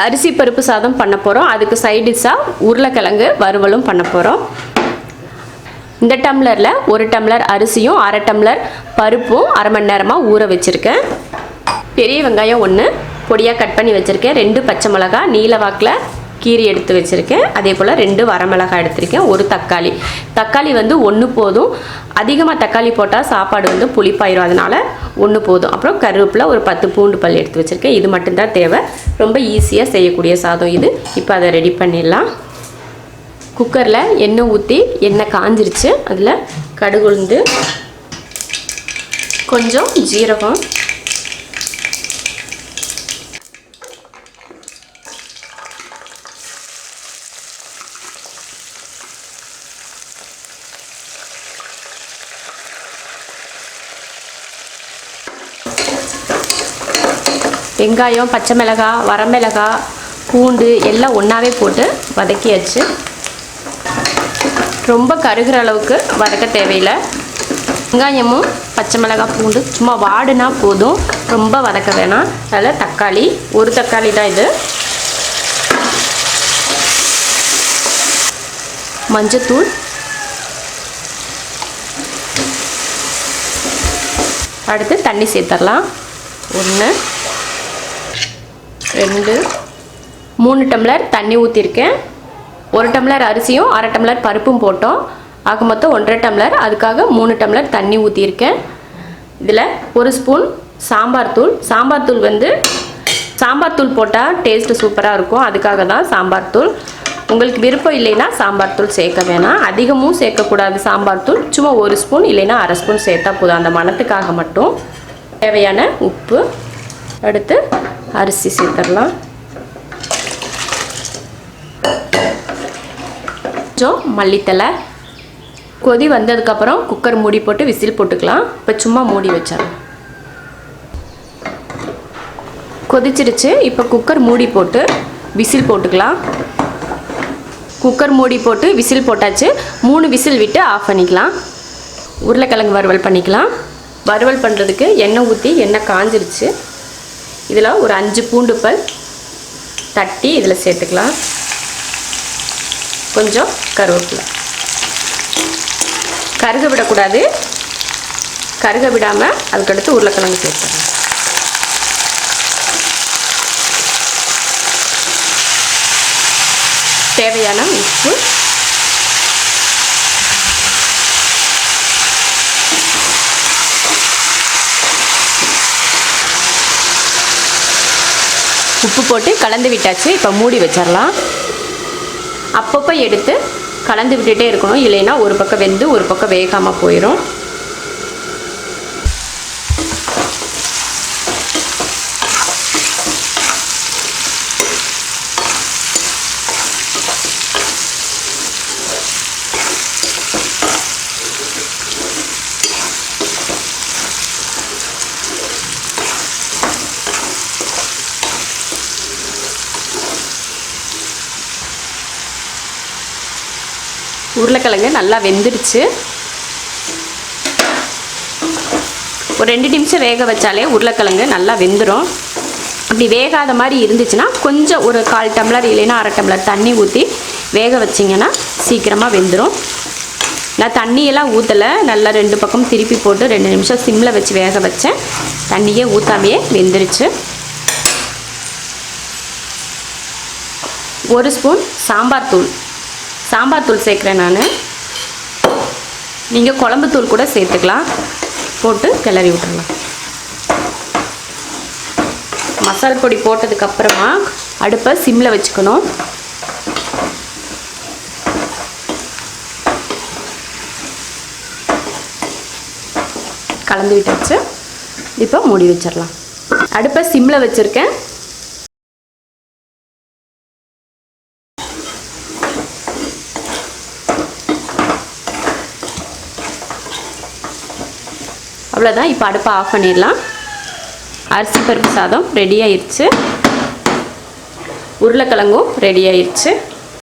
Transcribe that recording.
அரிசி பருப்பு சாதம் பண்ண போகிறோம் அதுக்கு சைடிஷாக உருளைக்கிழங்கு வறுவலும் பண்ண போகிறோம் இந்த டம்ளரில் ஒரு டம்ளர் அரிசியும் அரை டம்ளர் பருப்பும் அரை மணி நேரமாக ஊற வச்சுருக்கேன். பெரிய வெங்காயம் ஒன்று பொடியாக கட் பண்ணி வச்சுருக்கேன். ரெண்டு பச்சை மிளகா நீல வாக்கில் கீரி எடுத்து வச்சுருக்கேன். அதே போல் ரெண்டு வரமிளகாய் எடுத்திருக்கேன். ஒரு தக்காளி. தக்காளி வந்து ஒன்று போதும். அதிகமாக தக்காளி போட்டால் சாப்பாடு வந்து புளிப்பாயிரும். அதனால் ஒன்று போதும். அப்புறம் கருவேப்பில் ஒரு பத்து பூண்டு பல் எடுத்து வச்சுருக்கேன். இது மட்டும்தான் தேவை. ரொம்ப ஈஸியாக செய்யக்கூடிய சாதம் இது. இப்போ அதை ரெடி பண்ணிடலாம். குக்கரில் எண்ணெய் ஊற்றி எண்ணெய் காஞ்சிருச்சு. அதில் கடுகு உளுந்து கொஞ்சம் ஜீரகம் வெங்காயம் பச்சை மிளகாய் வரமிளகாய் பூண்டு எல்லாம் ஒன்றாவே போட்டு வதக்கியாச்சு. ரொம்ப கருகிற அளவுக்கு வதக்க தேவையில்லை. வெங்காயமும் பச்சை மிளகாய் பூண்டு சும்மா வாடுனா போதும். ரொம்ப வதக்க வேணாம். அதில் தக்காளி ஒரு தக்காளி தான் இது. மஞ்சத்தூள். அடுத்து தண்ணி சேர்த்துடலாம் ஒன்று ரெண்டு. மூணு டம்ளர் தண்ணி ஊற்றிருக்கேன் ஒரு டம்ளர் அரிசியும் அரை டம்ளர் பருப்பும் போட்டோம். ஆக மொத்தம் ஒன்றரை டம்ளர். அதுக்காக மூணு டம்ளர் தண்ணி ஊற்றியிருக்கேன் இதில் ஒரு ஸ்பூன் சாம்பார் தூள். சாம்பார் தூள் வந்து சாம்பார் தூள் போட்டால் டேஸ்ட்டு சூப்பராக இருக்கும். அதுக்காக தான் சாம்பார் தூள். உங்களுக்கு விருப்பம் இல்லைன்னா சாம்பார் தூள் சேர்க்க வேணாம். அதிகமும் சேர்க்கக்கூடாது சாம்பார் தூள். சும்மா ஒரு ஸ்பூன் இல்லைன்னா அரை ஸ்பூன் சேர்த்தா போதும். அந்த மணத்துக்காக மட்டும். தேவையான உப்பு. அடுத்து அரிசி சேர்த்துடலாம். கொஞ்சம் மல்லித்தலை கொதி வந்ததுக்கப்புறம் குக்கர் மூடி போட்டு விசில் போட்டுக்கலாம். இப்போ சும்மா மூடி வச்சிடலாம். கொதிச்சிருச்சு. இப்போ குக்கர் மூடி போட்டு விசில் போட்டுக்கலாம். குக்கர் மூடி போட்டு விசில் போட்டாச்சு. மூணு விசில் விட்டு ஆஃப் பண்ணிக்கலாம். உருளைக்கிழங்கு வறுவல் பண்ணிக்கலாம். வறுவல் பண்ணுறதுக்கு எண்ணெய் ஊற்றி எண்ணெய் காஞ்சிருச்சு. இதில் ஒரு அஞ்சு பூண்டு பல் தட்டி இதில் சேர்த்துக்கலாம். கொஞ்சம் கருவேப்பிலை. கருக விடக்கூடாது. கருக விடாமல் அதுக்கடுத்து உருளைக்கிழங்கு சேர்த்துக்கலாம். தேவையான உப்பு உப்பு போட்டு கலந்து விட்டாச்சு. இப்போ மூடி வச்சிடலாம் அப்பப்போ எடுத்து கலந்து விட்டுட்டே இருக்கணும். இல்லைன்னா ஒரு பக்கம் வெந்து ஒரு பக்கம் வேகாமல் போயிடும் உருளைக்கிழங்கு நல்லா வெந்துடுச்சு. ஒரு ரெண்டு நிமிஷம் வேக வச்சாலே உருளைக்கிழங்கு நல்லா வெந்துடும் அப்படி வேகாத மாதிரி இருந்துச்சுன்னா கொஞ்சம் ஒரு கால் டம்ளர் இல்லைன்னா அரை டம்ளர் தண்ணி ஊற்றி வேக வச்சிங்கன்னா சீக்கிரமாக வெந்துடும் நான் தண்ணியெல்லாம் ஊற்றலை நல்லா ரெண்டு பக்கம் திருப்பி போட்டு ரெண்டு நிமிஷம் சிம்மில் வச்சு வேக வச்சேன். தண்ணியே ஊற்றாமையே வெந்துருச்சு. ஒரு ஸ்பூன் சாம்பார் தூள். சாம்பார் தூள் சேர்க்குறேன் நான். நீங்கள் குழம்பு தூள் கூட சேர்த்துக்கலாம். போட்டு கிளறி விட்டுறலாம். மசால் பொடி போட்டதுக்கப்புறமா அடுப்பை சிம்மில் வச்சுக்கணும். கலந்து விட்டாச்சு. இப்போ மூடி வச்சிடலாம். அடுப்பை சிம்மில் வச்சுருக்கேன். அவ்வளோதான் இப்போ அடுப்பை ஆஃப் பண்ணிடலாம். அரிசி பருப்பு சாதம் ரெடி ஆயிடுச்சு உருளைக்கிழங்கும் ரெடி ஆயிடுச்சு